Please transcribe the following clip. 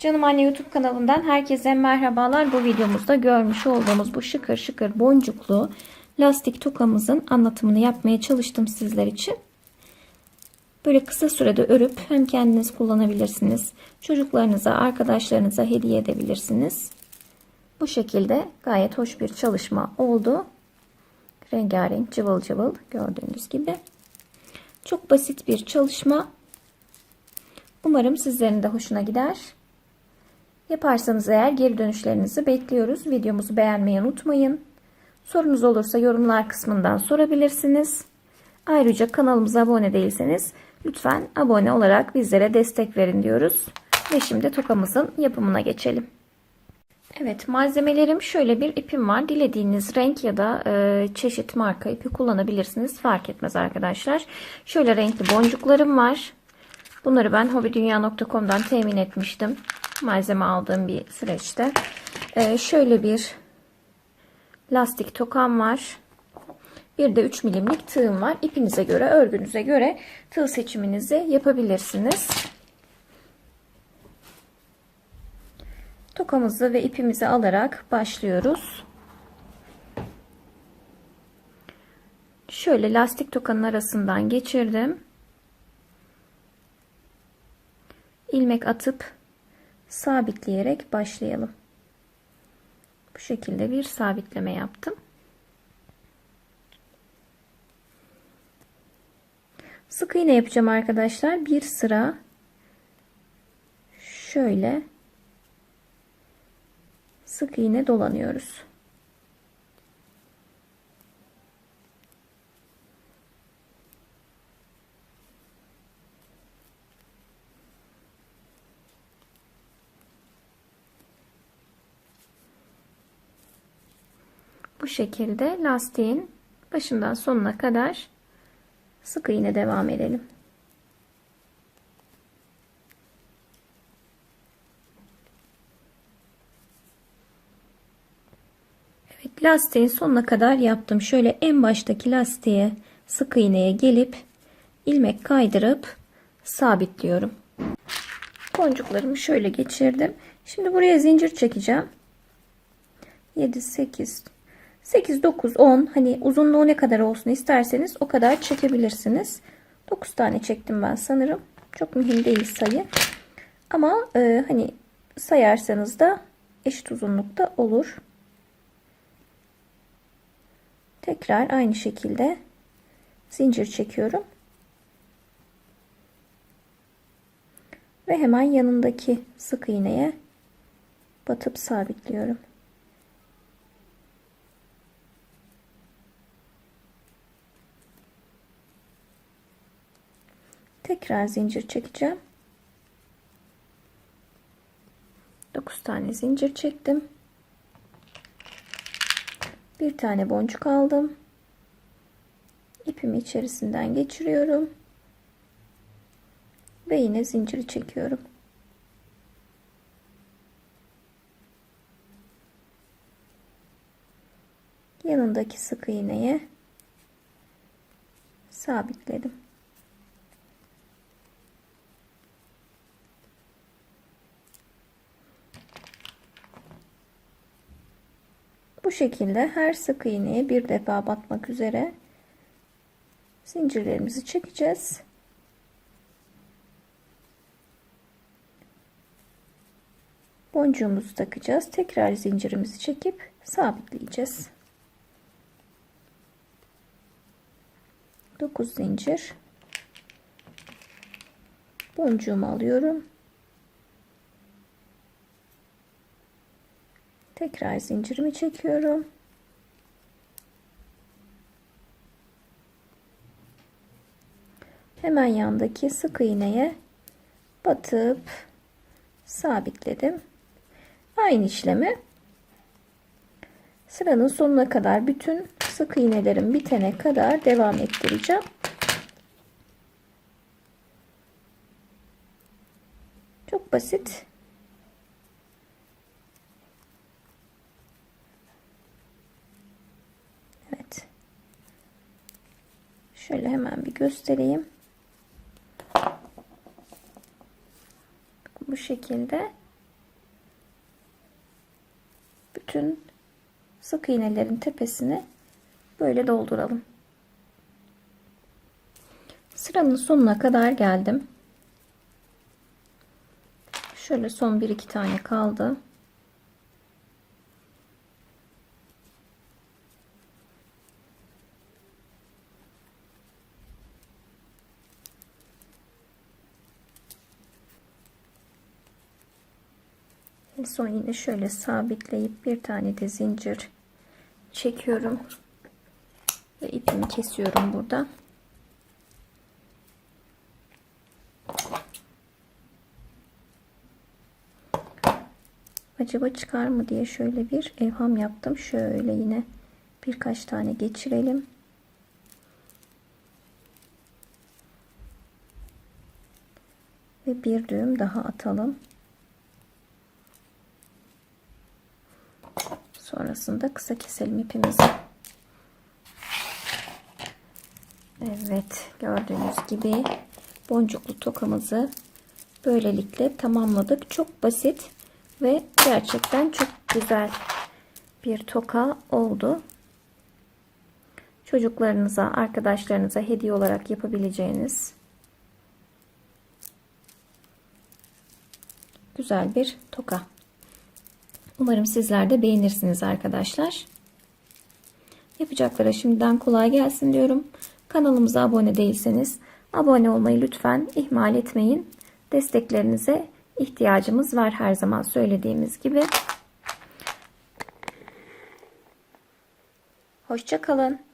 Canım Anne YouTube kanalından herkese merhabalar. Bu videomuzda görmüş olduğumuz bu şıkır şıkır boncuklu lastik tokamızın anlatımını yapmaya çalıştım sizler için. Böyle kısa sürede örüp hem kendiniz kullanabilirsiniz. Çocuklarınıza, arkadaşlarınıza hediye edebilirsiniz. Bu şekilde gayet hoş bir çalışma oldu. Rengarenk cıvıl cıvıl gördüğünüz gibi. Çok basit bir çalışma. Umarım sizlerin de hoşuna gider. Yaparsanız eğer geri dönüşlerinizi bekliyoruz. Videomuzu beğenmeyi unutmayın. Sorunuz olursa yorumlar kısmından sorabilirsiniz. Ayrıca kanalımıza abone değilseniz lütfen abone olarak bizlere destek verin diyoruz. Ve şimdi tokamızın yapımına geçelim. Evet malzemelerim şöyle bir ipim var. Dilediğiniz renk ya da e, çeşit marka ipi kullanabilirsiniz. Fark etmez arkadaşlar. Şöyle renkli boncuklarım var. Bunları ben hobidunya.com'dan temin etmiştim. Malzeme aldığım bir süreçte. E, şöyle bir lastik tokam var. Bir de 3 milimlik tığım var. İpinize göre, örgünüze göre tığ seçiminizi yapabilirsiniz. Tokamızı ve ipimizi alarak başlıyoruz. Şöyle lastik tokanın arasından geçirdim. ilmek atıp sabitleyerek başlayalım. Bu şekilde bir sabitleme yaptım. Sık iğne yapacağım arkadaşlar. Bir sıra şöyle sık iğne dolanıyoruz. Bu şekilde lastiğin başından sonuna kadar sık iğne devam edelim. Evet lastiğin sonuna kadar yaptım. Şöyle en baştaki lastiğe sık iğneye gelip ilmek kaydırıp sabitliyorum. Boncuklarımı şöyle geçirdim. Şimdi buraya zincir çekeceğim. 7 8 8 9 10 hani uzunluğu ne kadar olsun isterseniz o kadar çekebilirsiniz. 9 tane çektim ben sanırım. Çok mühim değil sayı. Ama e, hani sayarsanız da eşit uzunlukta olur. Tekrar aynı şekilde zincir çekiyorum. Ve hemen yanındaki sık iğneye batıp sabitliyorum. Tekrar zincir çekeceğim. 9 tane zincir çektim. Bir tane boncuk aldım. İpimi içerisinden geçiriyorum. Ve yine zinciri çekiyorum. Yanındaki sık iğneye sabitledim. Bu şekilde her sık iğneye bir defa batmak üzere zincirlerimizi çekeceğiz. Boncuğumuzu takacağız. Tekrar zincirimizi çekip sabitleyeceğiz. 9 zincir. Boncuğumu alıyorum. Tekrar zincirimi çekiyorum. Hemen yandaki sık iğneye batıp sabitledim. Aynı işlemi sıranın sonuna kadar bütün sık iğnelerim bitene kadar devam ettireceğim. Çok basit. göstereyim. Bu şekilde bütün sık iğnelerin tepesini böyle dolduralım. Sıranın sonuna kadar geldim. Şöyle son 1-2 tane kaldı. Son yine şöyle sabitleyip bir tane de zincir çekiyorum ve ipimi kesiyorum burada. Acaba çıkar mı diye şöyle bir evham yaptım. Şöyle yine birkaç tane geçirelim. Ve bir düğüm daha atalım. Sonrasında kısa keselim ipimizi. Evet gördüğünüz gibi boncuklu tokamızı böylelikle tamamladık. Çok basit ve gerçekten çok güzel bir toka oldu. Çocuklarınıza, arkadaşlarınıza hediye olarak yapabileceğiniz güzel bir toka. Umarım sizler de beğenirsiniz arkadaşlar. Yapacaklara şimdiden kolay gelsin diyorum. Kanalımıza abone değilseniz abone olmayı lütfen ihmal etmeyin. Desteklerinize ihtiyacımız var her zaman söylediğimiz gibi. Hoşçakalın.